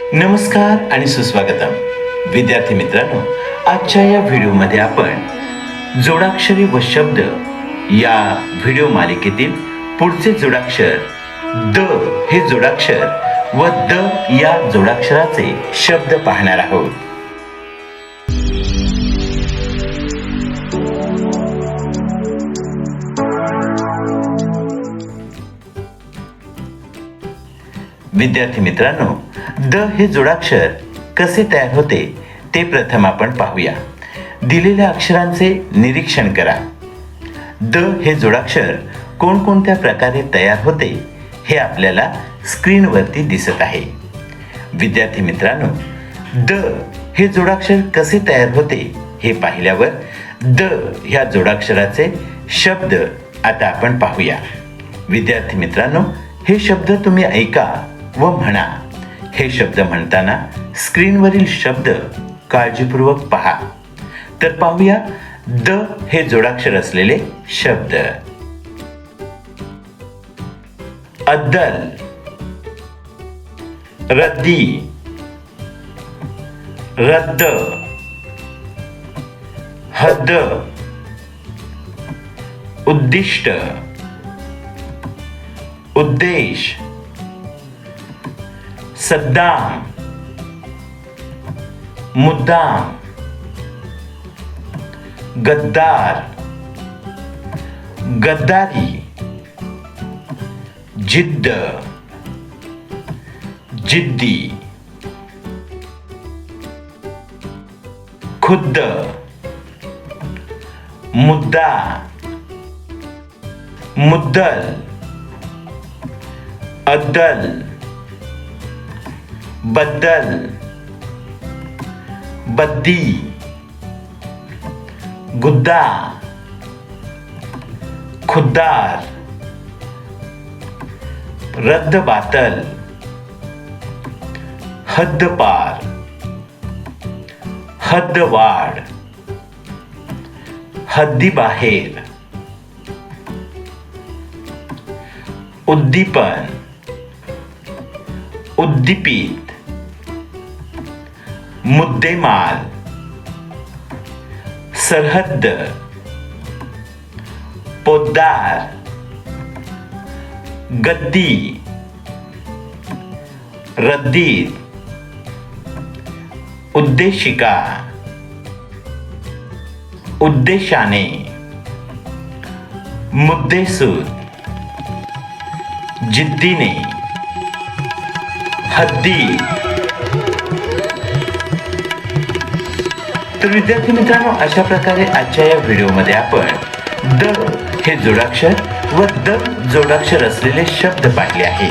नमस्कार आणि सुस्वागतम. विद्यार्थी मित्रांनो आजच्या या व्हिडिओमध्ये आपण जोडाक्षरे व शब्द या व्हिडिओ मालिकेतील पुढचे जोडाक्षर द हे जोडाक्षर व द या जोडाक्षराचे शब्द पाहणार आहोत. विद्यार्थी मित्रांनो द हे जोडाक्षर कसे तयार होते ते प्रथम आपण पाहूया. दिलेल्या अक्षरांचे निरीक्षण करा. द हे जोडाक्षर कोणकोणत्या प्रकारे तयार होते हे आपल्याला स्क्रीनवरती दिसत आहे. विद्यार्थी मित्रांनो द हे जोडाक्षर कसे तयार होते हे पाहिल्यावर द ह्या जोडाक्षराचे शब्द आता आपण पाहूया. विद्यार्थी मित्रांनो हे शब्द तुम्ही ऐका. व म्हणा. हे शब्द म्हणताना स्क्रीनवरील शब्द काळजीपूर्वक पहा. तर पाहूया द हे जोडाक्षर असलेले शब्द. अद्दल रद्दी रद्द हद्द उद्दिष्ट उद्देश सद्दाम मुद्दाम गद्दार गद्दारी जिद्द जिद्दी खुद मुद्दा मुद्दल अद्दल। बदल बद्दी गुद्दा खुद्दार रद्द बातल हद पार हद वाड़ हद्दी बाहेर उद्दीपन उद्दीपित मुद्देमाल सरहद्द पोद्दार गद्दी रद्दीत उद्देशिका उद्देशाने मुद्देसूद जिद्दीने हद्दी तर विद्यार्थी मित्रांनो अशा प्रकारे आजच्या या व्हिडिओमध्ये आपण द हे जोडाक्षर व द जोडाक्षर असलेले शब्द पाहिले आहे.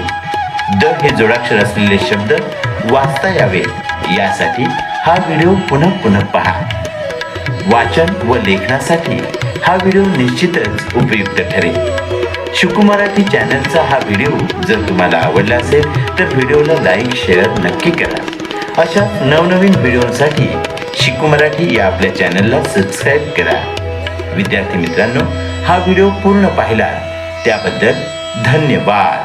द हे जोडाक्षर असलेले शब्द वाचता यावे यासाठी हा व्हिडिओ पुन्हा पुन्हा पहा. वाचन व लेखनासाठी हा व्हिडिओ निश्चितच उपयुक्त ठरेल. शुकुमराठी चॅनलचा हा व्हिडिओ जर तुम्हाला आवडला असेल तर व्हिडिओला लाईक शेअर नक्की करा. अशा नवनवीन व्हिडिओसाठी शिकू मराठी या आपल्या चॅनलला सबस्क्राईब करा. विद्यार्थी मित्रांनो हा व्हिडिओ पूर्ण पाहिला त्याबद्दल धन्यवाद.